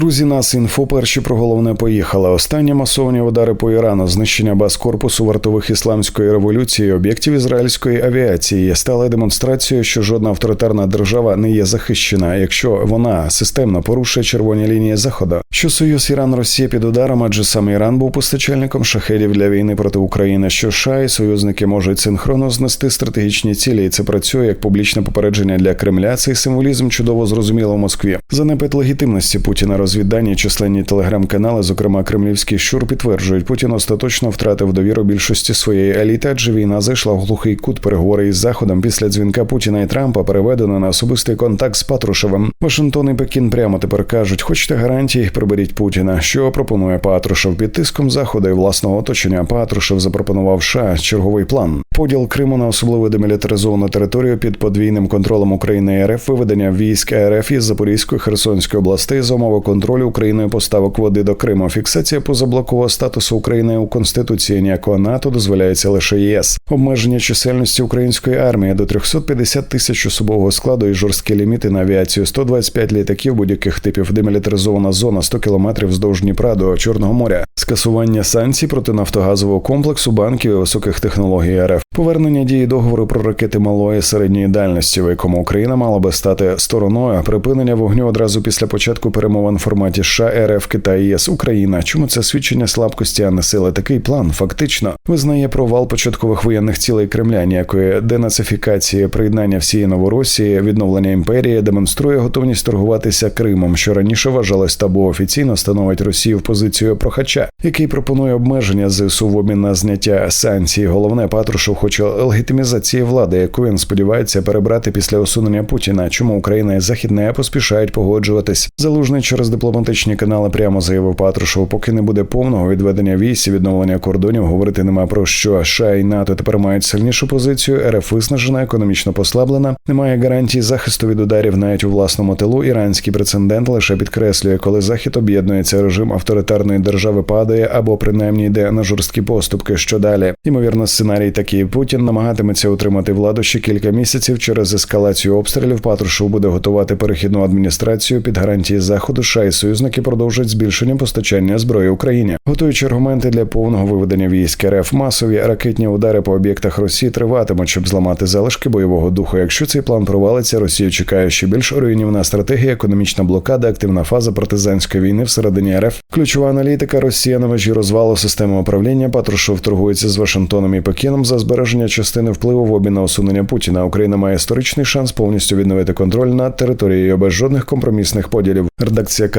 Друзі, нас інфо перші про головне поїхали. Останні масовані удари по Ірану, знищення баз корпусу вартових ісламської революції, об'єктів ізраїльської авіації стали демонстрацією, що жодна авторитарна держава не є захищена, якщо вона системно порушує червоні лінії заходу. Що союз Іран Росія під ударом, адже саме Іран був постачальником шахедів для війни проти України. Що США і союзники можуть синхронно знести стратегічні цілі, і це працює як публічне попередження для Кремля. Цей символізм чудово зрозуміло в Москві. Занепад легітимності Путіна розвіддані численні телеграм-канали, зокрема Кремлівський щур, підтверджують, Путін остаточно втратив довіру більшості своєї еліти, адже війна зайшла в глухий кут переговори із заходом після дзвінка Путіна і Трампа переведено на особистий контакт з Патрушевим. Вашингтон і Пекін прямо тепер кажуть, хочете гарантії, приберіть Путіна. Що пропонує Патрушев під тиском заходу і власного оточення? Патрушев запропонував США черговий план. Поділ Криму на особливо демілітаризовану територію під подвійним контролем України РФ, виведення військ РФ із Запорізької Херсонської областей за умови контролю Україною поставок води до Криму. Фіксація позаблокового статусу України у конституції ніякого НАТО дозволяється лише ЄС. Обмеження чисельності української армії до 350 тисяч особового складу і жорсткі ліміти на авіацію. 125 літаків будь-яких типів. Демілітаризована зона 100 кілометрів вздовж Дніпра до Чорного моря, скасування санкцій проти нафтогазового комплексу банків і високих технологій РФ, повернення дії договору про ракети малої середньої дальності, в якому Україна мала би стати стороною, припинення вогню одразу після початку перемовин форматі США, РФ, Китай, ЄС, Україна. Чому це свідчення слабкості, а не сили? Такий план фактично визнає провал початкових воєнних цілей Кремля, ніякої денацифікації, приєднання всієї Новоросії, відновлення імперії, демонструє готовність торгуватися Кримом, що раніше вважалось табу офіційно становить Росію позицію прохача, який пропонує обмеження ЗСУ в обмін на зняття санкцій. Головне Патрушев хоче легітимізації влади, яку він сподівається перебрати після усунення Путіна. Чому Україна і Західне поспішають погоджуватись? Залужний через дипломатичні канали прямо заявив Патрушев, поки не буде повного відведення військ і відновлення кордонів. Говорити нема про що США і НАТО тепер мають сильнішу позицію. РФ виснажена, економічно послаблена. Немає гарантій захисту від ударів навіть у власному тилу. Іранський прецедент лише підкреслює, коли захід об'єднується, режим авторитарної держави падає або принаймні йде на жорсткі поступки. Що далі? Ймовірно, сценарій такий Путін намагатиметься утримати владу ще кілька місяців через ескалацію обстрілів. Патрушев буде готувати перехідну адміністрацію під гарантії заходу. США і союзники продовжують збільшення постачання зброї Україні, готуючи аргументи для повного виведення військ РФ. Масові ракетні удари по об'єктах Росії триватимуть, щоб зламати залишки бойового духу. Якщо цей план провалиться, Росію чекає ще більш руйнівна стратегія, економічна блокада, активна фаза партизанської війни всередині РФ. Ключова аналітика Росія на межі розвалу системи управління. Патрушев торгується з Вашингтоном і Пекіном за збереження частини впливу в обмін на усунення Путіна. Україна має історичний шанс повністю відновити контроль над територією без жодних компромісних поділів. Редакція